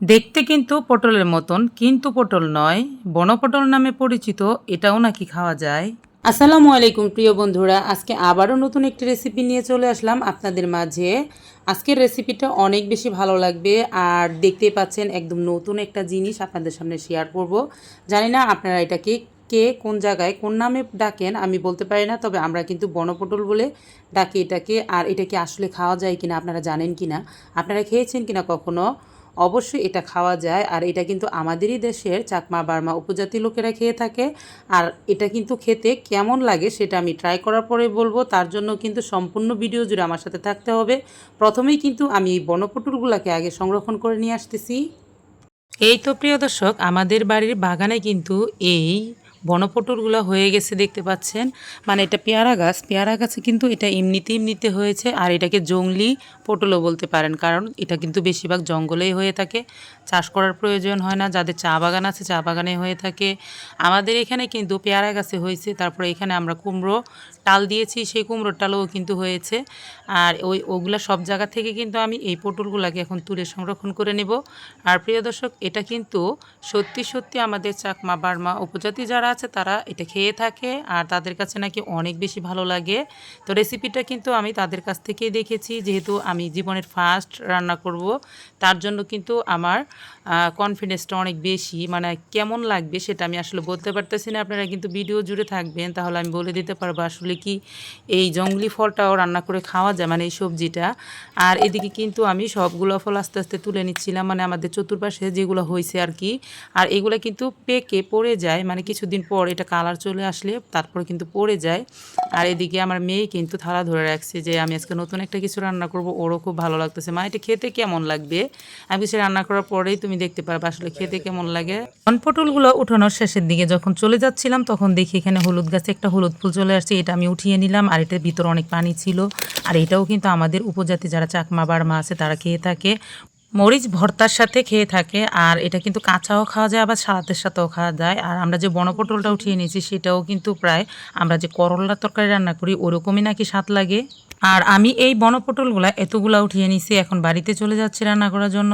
দেখতে কিন্তু পটলের মতন, কিন্তু পটল নয়। বনপটল নামে পরিচিত, এটাও নাকি খাওয়া যায়। আসসালামু আলাইকুম, প্রিয় বন্ধুরা। আজকে আবারও নতুন একটি রেসিপি নিয়ে চলে আসলাম আপনাদের মাঝে। আজকের রেসিপিটা অনেক বেশি ভালো লাগবে, আর দেখতেই পাচ্ছেন একদম নতুন একটা জিনিস আপনাদের সামনে শেয়ার করব। জানি না আপনারা এটাকে কে, কোন জায়গায়, কোন নামে ডাকেন, আমি বলতে পারি না, তবে আমরা কিন্তু বনপটল বলে ডাকি এটাকে, আর এটাকে আসলে খাওয়া যায় কিনা আপনারা জানেন কিনা? আপনারা খেয়েছেন কিনা কখনো? অবশ্যই এটা খাওয়া যায়। আর এটা কিন্তু আমাদেরই দেশের চাকমা, বার্মা উপজাতি লোকেরা খেয়ে থাকে। আর এটা কিন্তু খেতে কেমন লাগে সেটা আমি ট্রাই করার পরে বলব। তার জন্য কিন্তু সম্পূর্ণ ভিডিও জুড়ে আমার সাথে থাকতে হবে। প্রথমেই কিন্তু আমি এই বনপটুলগুলোকে আগে সংরক্ষণ করে নিয়ে আসতেছি। এই তো প্রিয় দর্শক, আমাদের বাড়ির বাগানে কিন্তু এই বনপটলগুলো হয়ে গেছে দেখতে পাচ্ছেন। মানে এটা পেয়ারা গাছ, পেয়ারা গাছে কিন্তু এটা এমনিতে এমনিতে হয়েছে আর এটাকে জংলি পটলও বলতে পারেন, কারণ এটা কিন্তু বেশিরভাগ জঙ্গলেই হয়ে থাকে। চাষ করার প্রয়োজন হয় না, যাদের চা বাগান আছে চা বাগানে হয়ে থাকে। আমাদের এখানে কিন্তু পেয়ারা গাছে হয়েছে, তারপরে এখানে আমরা কুমড়ো টাল দিয়েছি, সেই কুমড়োর টালও কিন্তু হয়েছে। আর ওই ওগুলা সব জায়গা থেকে কিন্তু আমি এই পটলগুলোকে এখন তুলে সংরক্ষণ করে নেব। আর প্রিয় দর্শক, এটা কিন্তু সত্যি সত্যি আমাদের চাকমা, বার্মা উপজাতি যারা আছে, তারা এটা খেয়ে থাকে আর তাদের কাছে নাকি অনেক বেশি ভালো লাগে। তো রেসিপিটা কিন্তু আমি তাদের কাছ থেকেই দেখেছি, যেহেতু আমি জীবনের ফার্স্ট রান্না করব, তার জন্য কিন্তু আমার কনফিডেন্সটা অনেক বেশি। মানে কেমন লাগবে সেটা আমি আসলে বলতে পারতেছি না, আপনারা কিন্তু ভিডিও জুড়ে থাকবেন, তাহলে আমি বলে দিতে পারব আসলে কি এই জঙ্গলি ফলটাও রান্না করে খাওয়া যায় মানে এই সবজিটা। আর এদিকে কিন্তু আমি সবগুলো ফল আস্তে আস্তে তুলে নিচ্ছিলাম মানে আমাদের চতুর্পাশে যেগুলো হয়েছে আর কি, আর এগুলো কিন্তু পেকে পড়ে যায় মানে কিছুদিন পর এটা কালার চলে আসলে, তারপর কিন্তু পড়ে যায়। আর এদিকে আমার মেয়ে কিন্তু থালা ধরে রাখছে যে, আমি আজকে নতুন একটা কিছু রান্না করব, ওরও খুব ভালো লাগতেছে। মা, এটা খেতে কেমন লাগবে? আমি কিছু রান্না করার পরেই তুমি দেখতে পারবে আসলে খেতে কেমন লাগে। পটলগুলো উঠানোর শেষের দিকে যখন চলে যাচ্ছিলাম, তখন দেখি এখানে হলুদ গাছে একটা হলুদ ফুল চলে আসছে, এটা আমি উঠিয়ে নিলাম। আর এটার ভিতরে অনেক পানি ছিল। আর এটাও কিন্তু আমাদের উপজাতি, যারা চাকমা, বারমা আছে, তারা খেয়ে থাকে। মরিচ ভর্তার সাথে খেয়ে থাকে, আর এটা কিন্তু কাঁচাও খাওয়া যায়, আবার সালাদের সাথেও খাওয়া যায়। আর আমরা যে বনপটলটা উঠিয়ে নিয়েছি, সেটাও কিন্তু প্রায় আমরা যে করলার তরকারি রান্না করি, ওরকমই নাকি স্বাদ লাগে। আর আমি এই বনপটলগুলা এতগুলা উঠিয়ে নিছি এখন বাড়িতে চলে যাচ্ছি রান্না করার জন্য।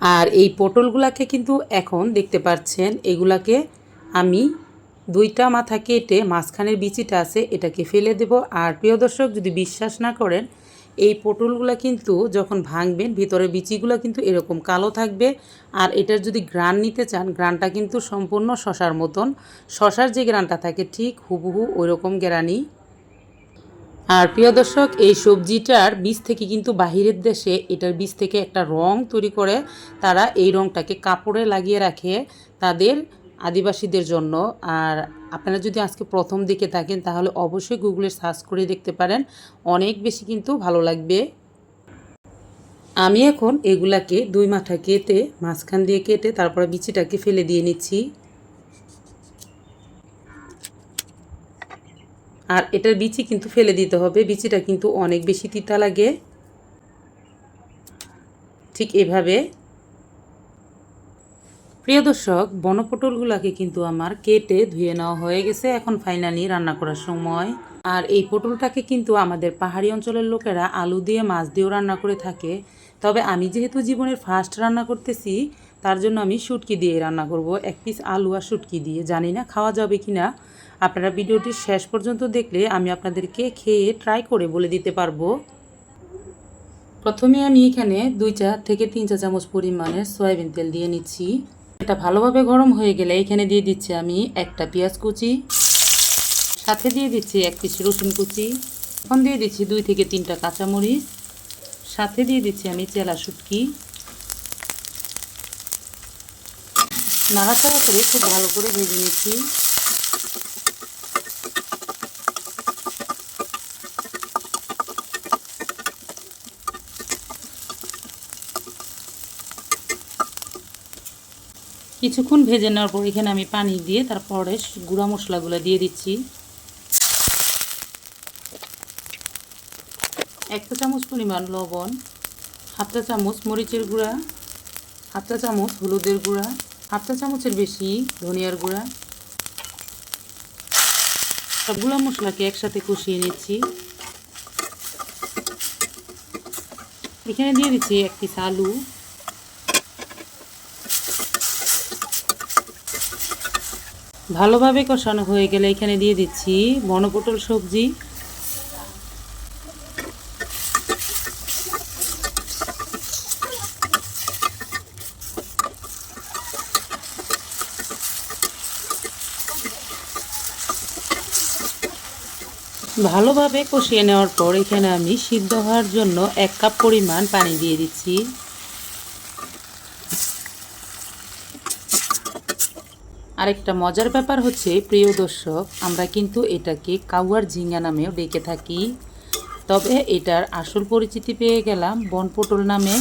আর এই পটলগুলাকে কিন্তু এখন দেখতে পাচ্ছেন, এগুলাকে আমি দুইটা মাথা কেটে মাঝখানের বিচিটা আছে, এটাকে ফেলে দেব। আর প্রিয় দর্শক, যদি বিশ্বাস না করেন এই পটলগুলো কিন্তু যখন ভাঙবেন ভিতরে বিচিগুলো কিন্তু এরকম কালো থাকবে। আর এটার যদি গ্রান নিতে চান গ্রানটা কিন্তু সম্পূর্ণ শশার মতন। শশার যে গ্রানটা থাকে, ঠিক হুবহু ওই রকম গ্রানি আর প্রিয় দর্শক, এই সবজিটার বীজ থেকে কিন্তু বাহিরের দেশে এটার বীজ থেকে একটা রং তৈরি করে তারা এই রংটাকে কাপড়ে লাগিয়ে রাখে তাদের আদিবাসীদের জন্য। আর আপনারা যদি আজকে প্রথম দিকে থাকেন, তাহলে অবশ্যই গুগলে সার্চ করে দেখতে পারেন। অনেক বেশি কিন্তু ভালো লাগবে। আমি এখন এগুলাকে দুই মাথা কেটে, মাঝখান দিয়ে কেটে, তারপরে বিচিটাকে ফেলে দিয়ে নিচ্ছি। আর এটার বিচি কিন্তু ফেলে দিতে হবে। বিচিটা কিন্তু অনেক বেশি তিতা লাগে। ঠিক এভাবে। প্রিয় দর্শক, বনপটলগুলোকে কিন্তু আমার কেটে ধুয়ে নেওয়া হয়ে গেছে এখন ফাইনালি রান্না করার সময়। আর এই পটলটাকে কিন্তু আমাদের পাহাড়ি অঞ্চলের লোকেরা আলু দিয়ে, মাছ দিয়েও রান্না করে থাকে। তবে আমি যেহেতু জীবনের ফার্স্ট রান্না করতেছি, তার জন্য আমি শুটকি দিয়ে রান্না করব। এক পিস আলু আর শুটকি দিয়ে। জানি না খাওয়া যাবে কি না আপনারা ভিডিওটি শেষ পর্যন্ত দেখলে আমি আপনাদেরকে খেয়ে ট্রাই করে বলে দিতে পারব। প্রথমে আমি এখানে দুই চা থেকে তিন চা চামচ পরিমাণের সয়াবিন তেল দিয়ে নিচ্ছি। এটা ভালোভাবে গরম হয়ে গেলে এখানে দিয়ে দিচ্ছি আমি একটা পেঁয়াজ কুচি, সাথে দিয়ে দিচ্ছি এক পিস রসুন কুচি, এখন দিয়ে দিচ্ছি দুই থেকে তিনটা কাঁচামরিচ, সাথে দিয়ে দিচ্ছি আমি চেলা শুটকি। নাড়াচাড়া করে খুব ভালো করে ভেজে নিচ্ছি। কিছুক্ষণ ভেজে নেওয়ার পর এখানে আমি পানি দিয়ে তারপরে গুঁড়া মশলাগুলো দিয়ে দিচ্ছি। একটা চামচ পরিমাণ লবণ হাফটা চামচ মরিচের গুঁড়া হাফটা চামচ হলুদের গুঁড়া হাফটা চামচের বেশি ধনিয়ার গুঁড়া। সবগুলো মশলাকে একসাথে কষিয়ে নিচ্ছি। এখানে দিয়ে দিচ্ছি এক পিস আলু। ভালোভাবে কষানো হয়ে গেলে এখানে দিয়ে দিচ্ছি বনপটল সবজি। ভালোভাবে কষিয়ে নেওয়ার পর এখানে আমি সিদ্ধ হওয়ার জন্য এক কাপ পরিমাণ পানি দিয়ে দিচ্ছি। আরেকটা মজার ব্যাপার হচ্ছে, প্রিয় দর্শক, আমরা কিন্তু এটাকে কাউয়ার ঝিঙ্গা নামেও ডেকে থাকি। তবে এটার আসল পরিচিতি পেয়ে গেলাম বনপটল নামে।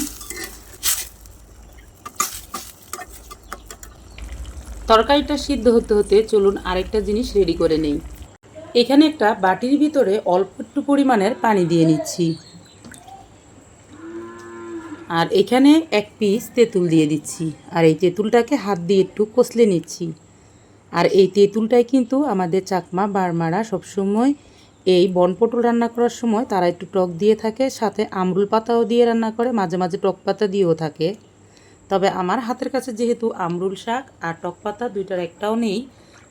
তরকারিটা সিদ্ধ হতে হতে চলুন আরেকটা জিনিস রেডি করে নেই। এখানে একটা বাটির ভিতরে অল্প একটু পরিমাণের পানি দিয়ে নিচ্ছি। আর এখানে এক পিস তেঁতুল দিয়ে দিচ্ছি। আর এই তেঁতুলটাকে হাত দিয়ে একটু কষলে নিচ্ছি। আর এই তেঁতুলটাই কিন্তু আমাদের চাকমা, বারমারা সবসময় এই বনপটল রান্না করার সময় তারা একটু টক দিয়ে থাকে, সাথে আমরুল পাতাও দিয়ে রান্না করে, মাঝে মাঝে টক পাতা দিয়েও থাকে। তবে আমার হাতের কাছে যেহেতু আমরুল শাক আর টক পাতা দুইটার একটাও নেই,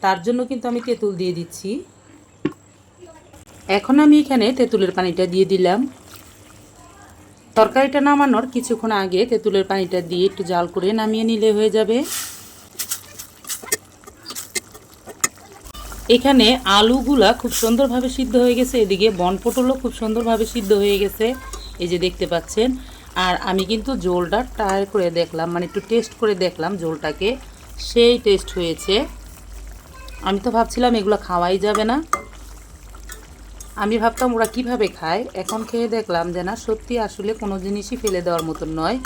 তার জন্য কিন্তু আমি তেঁতুল দিয়ে দিচ্ছি। এখন আমি এখানে তেঁতুলের পানিটা দিয়ে দিলাম। তরকারিটা নামানোর কিছুক্ষণ আগে তেঁতুলের পানিটা দিয়ে একটু জাল করে নামিয়ে নিলে হয়ে যাবে। এখানে আলুগুলা খুব সুন্দরভাবে সিদ্ধ হয়ে গেছে, এদিকে বনপটলও খুব সুন্দরভাবে সিদ্ধ হয়ে গেছে, এই যে দেখতে পাচ্ছেন। আর আমি কিন্তু জোলটা ট্রাই করে দেখলাম মানে একটু টেস্ট করে দেখলাম জোলটাকে সেই টেস্ট হয়েছে। আমি তো ভাবছিলাম এগুলো খাওয়াই যাবে না। আমি ভাবতাম ওরা কীভাবে খায়, এখন খেয়ে দেখলাম যে না, সত্যি আসলে কোনো জিনিসই ফেলে দেওয়ার মতন নয়।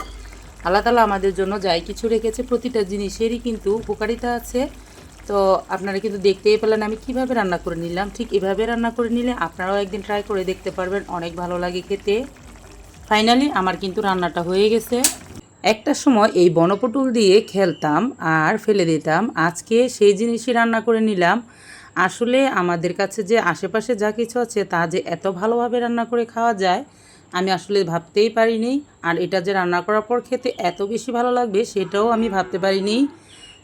আল্লাহ তালা আমাদের জন্য যাই কিছু রেখেছে, প্রতিটা জিনিসেরই কিন্তু উপকারিতা আছে। তো আপনারা কিন্তু দেখতেই পেলেন আমি কীভাবে রান্না করে নিলাম। ঠিক এভাবে রান্না করে নিলে আপনারাও একদিন ট্রাই করে দেখতে পারবেন, অনেক ভালো লাগে খেতে। ফাইনালি আমার কিন্তু রান্নাটা হয়ে গেছে। একটা সময় এই বনপটল দিয়ে খেলতাম আর ফেলে দিতাম। আজকে সেই জিনিসই রান্না করে নিলাম। আসলে আমাদের কাছে যে আশেপাশে যা কিছু আছে তা যে এত ভালোভাবে রান্না করে খাওয়া যায়, আমি আসলে ভাবতেই পারিনি। আর এটা যে রান্না করার পর খেতে এত বেশি ভালো লাগবে, সেটাও আমি ভাবতে পারিনি।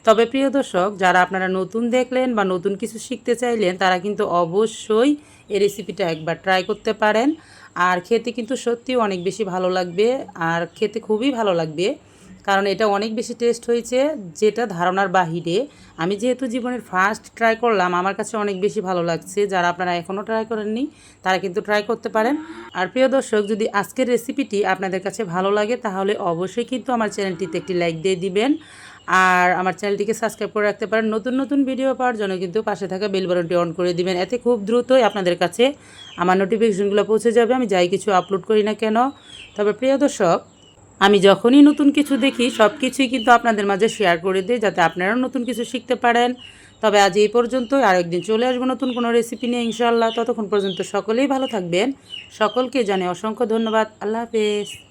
তবে প্রিয় দর্শক, যারা আপনারা নতুন দেখলেন বা নতুন কিছু শিখতে চাইলেন, তারা কিন্তু অবশ্যই এই রেসিপিটা একবার ট্রাই করতে পারেন। আর খেতে কিন্তু সত্যি অনেক বেশি ভালো লাগবে, আর খেতে খুবই ভালো লাগবে, কারণ এটা অনেক বেশি টেস্ট হয়েছে যেটা ধারণার বাহিরে। আমি যেহেতু জীবনের ফার্স্ট ট্রাই করলাম, আমার কাছে অনেক বেশি ভালো লাগছে। যারা আপনারা এখনও ট্রাই করেননি, তারা কিন্তু ট্রাই করতে পারেন। আর প্রিয় দর্শক, যদি আজকের রেসিপিটি আপনাদের কাছে ভালো লাগে, তাহলে অবশ্যই কিন্তু আমার চ্যানেলটিতে একটি লাইক দিয়ে দিবেন। আর আমার চ্যানেলটিকে সাবস্ক্রাইব করে রাখতে পারেন। নতুন নতুন ভিডিও পাওয়ার জন্য কিন্তু পাশে থাকা বেল বাটনটি অন করে দিবেন। এতে খুব দ্রুতই আপনাদের কাছে আমার নোটিফিকেশনগুলো পৌঁছে যাবে। আমি যাই কিছু আপলোড করি না কেন? তবে প্রিয় দর্শক, আমি যখনই নতুন কিছু দেখি সব কিছুই কিন্তু আপনাদের মাঝে শেয়ার করে দিই যাতে আপনারাও নতুন কিছু শিখতে পারেন। তবে আজ এই পর্যন্তই। আরেকদিন চলে আসব নতুন কোনো রেসিপি নিয়ে ইনশাল্লাহ ততক্ষণ পর্যন্ত সকলেই ভালো থাকবেন। সকলকে জানে অসংখ্য ধন্যবাদ। আল্লাহ হাফেজ।